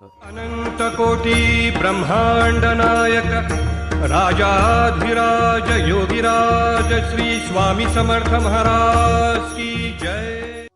अनंत कोटी ब्रह्मांड नायक राजाधिराज योगिराज श्री स्वामी समर्थ महाराज की जय।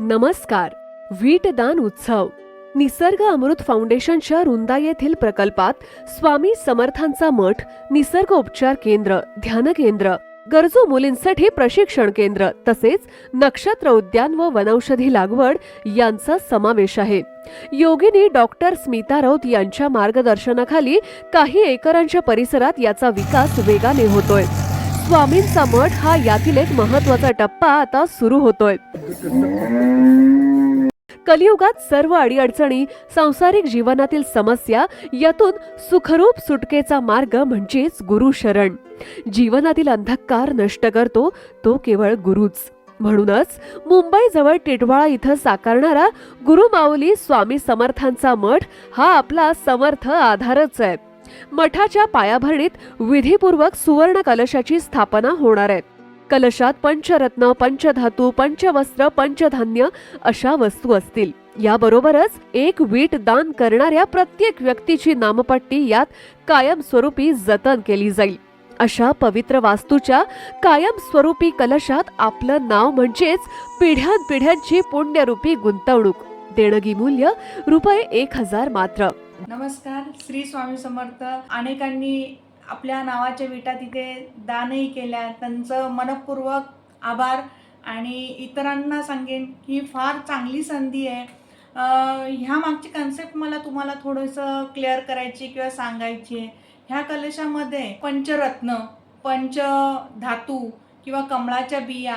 नमस्कार वीटदान उत्सव। निसर्ग अमृत फाउंडेशनच्या रुंदा येथील प्रकल्पात स्वामी समर्थांचा मठ निसर्ग उपचार केंद्र ध्यान केंद्र गरजू मुलींसाठी प्रशिक्षण केंद्र तसेच नक्षत्र उद्यान व वनौषधी लागवड यांचा समावेश आहे. योगिनी डॉक्टर स्मिता राऊत यांच्या मार्गदर्शनाखाली काही एकरांच्या परिसरात याचा विकास वेगाने होतोय. स्वामींचा मठ हा यातील एक महत्त्वाचा टप्पा आता सुरू होतोय. कलियुगात सर्व अडीअडचणी सांसारिक जीवनातील समस्या यातून सुखरूप सुटकेचा मार्ग म्हणजेच गुरु शरण. जीवनातील अंधकार नष्ट करतो तो केवळ गुरुच. म्हणूनच मुंबईजवळ टिटवाळा इथं साकारणारा गुरुमाऊली स्वामी समर्थांचा मठ हा आपला समर्थ आधारच आहे. मठाच्या पायाभरणीत विधीपूर्वक सुवर्ण कलशाची स्थापना होणार आहे. कलशात पंचरत्न पंचधातू पंचवस्त्र पंचधान्य अशा वस्तू असतील. याबरोबरच एक वीट दान करणाऱ्या प्रत्येक व्यक्तीची नामपट्टी यात कायमस्वरूपी जतन केली जाईल. अशा पवित्र वास्तूच्या कायमस्वरूपी कलशात आपलं नाव म्हणजेच पिढ्यानपिढ्यांची पुण्यरूपी गुंतवणूक. देणगी मूल्य रुपये एक हजार मात्र. नमस्कार श्री स्वामी समर्थ. अनेकांनी आपल्या नावाच्या विटा तिथे दानही केल्या. त्यांचं मनपूर्वक आभार. आणि इतरांना सांगेन ही फार चांगली संधी आहे. ह्या मागची कन्सेप्ट मला तुम्हाला थोडंसं क्लिअर करायची किंवा सांगायची आहे. ह्या कलशामध्ये पंचरत्न पंच धातू किंवा कमळाच्या बिया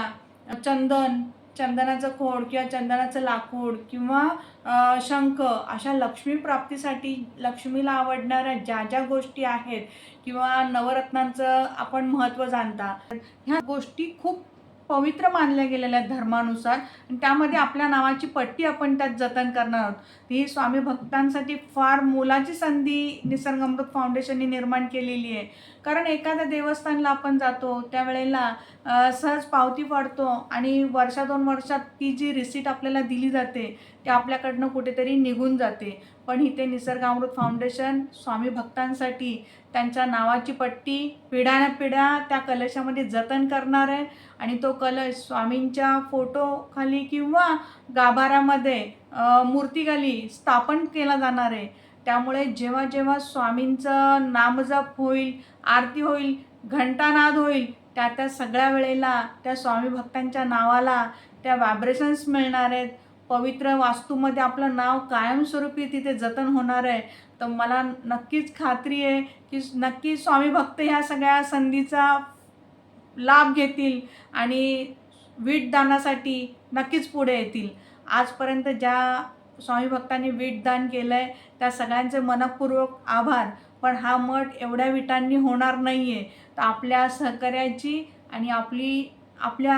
चंदन चंदनाचं खोड किंवा चंदनाचं लाकूड किंवा शंख अशा लक्ष्मी प्राप्तीसाठी लक्ष्मीला आवडणाऱ्या ज्या ज्या गोष्टी आहेत किंवा नवरत्नांचं आपण महत्त्व जाणता ह्या गोष्टी खूप पवित्र मानल्या गेलेल्या आहेत धर्मानुसार. आणि त्यामध्ये आपल्या नावाची पट्टी आपण त्यात जतन करणार आहोत. ही स्वामी भक्तांसाठी फार मोलाची संधी निसर्गमृत फाउंडेशनने निर्माण केलेली आहे. कारण एखाद्या देवस्थानला आपण जातो त्यावेळेला सहज पावती पडतो आणि वर्षा दोन वर्षात ती जी रिसीट आपल्याला दिली जाते ती आपल्याकडनं कुठेतरी निघून जाते. पण इथे निसर्गामृत फाउंडेशन स्वामी भक्तांसाठी त्यांच्या नावाची पट्टी पिढ्यान पिढ्या त्या कलशामध्ये जतन करणार आहे. आणि तो कलश स्वामींच्या फोटोखाली किंवा गाभाऱ्यामध्ये मूर्तीखाली स्थापन केला जाणार आहे. त्यामुळे जेव्हा जेव्हा स्वामींचं नामजप होईल आरती होईल घंटानाद होईल त्या त्या सगळ्या वेळेला त्या स्वामी भक्तांच्या नावाला त्या व्हायब्रेशन्स मिळणार आहेत. पवित्र वास्तूमध्ये आपलं नाव कायमस्वरूपी तिथे जतन होणार आहे. तर मला नक्कीच खात्री आहे की नक्की स्वामी भक्त ह्या सगळ्या संधीचा लाभ घेतील आणि वीटदानासाठी नक्कीच पुढे येतील. आजपर्यंत ज्या स्वामी भक्तांनी वीटदान केलं आहे त्या सगळ्यांचे मनपूर्वक आभार. पण हा मठ एवढ्या विटांनी होणार नाही आहे तर आपल्या सहकार्याची आणि आपली आपल्या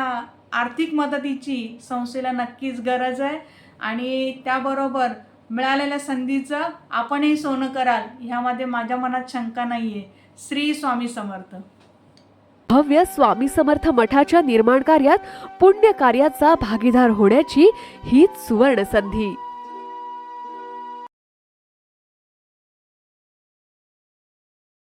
आर्थिक मदतीची संस्थेला नक्कीच गरज आहे. आणि त्याबरोबर मिळालेल्या संधीचं आपणही सोनं कराल ह्यामध्ये माझ्या मनात शंका नाही आहे श्री स्वामी समर्थ. भव्य स्वामी समर्थ मठाच्या निर्माण कार्यात पुण्य कार्याचा भागीदार होण्याची हीच सुवर्ण संधी.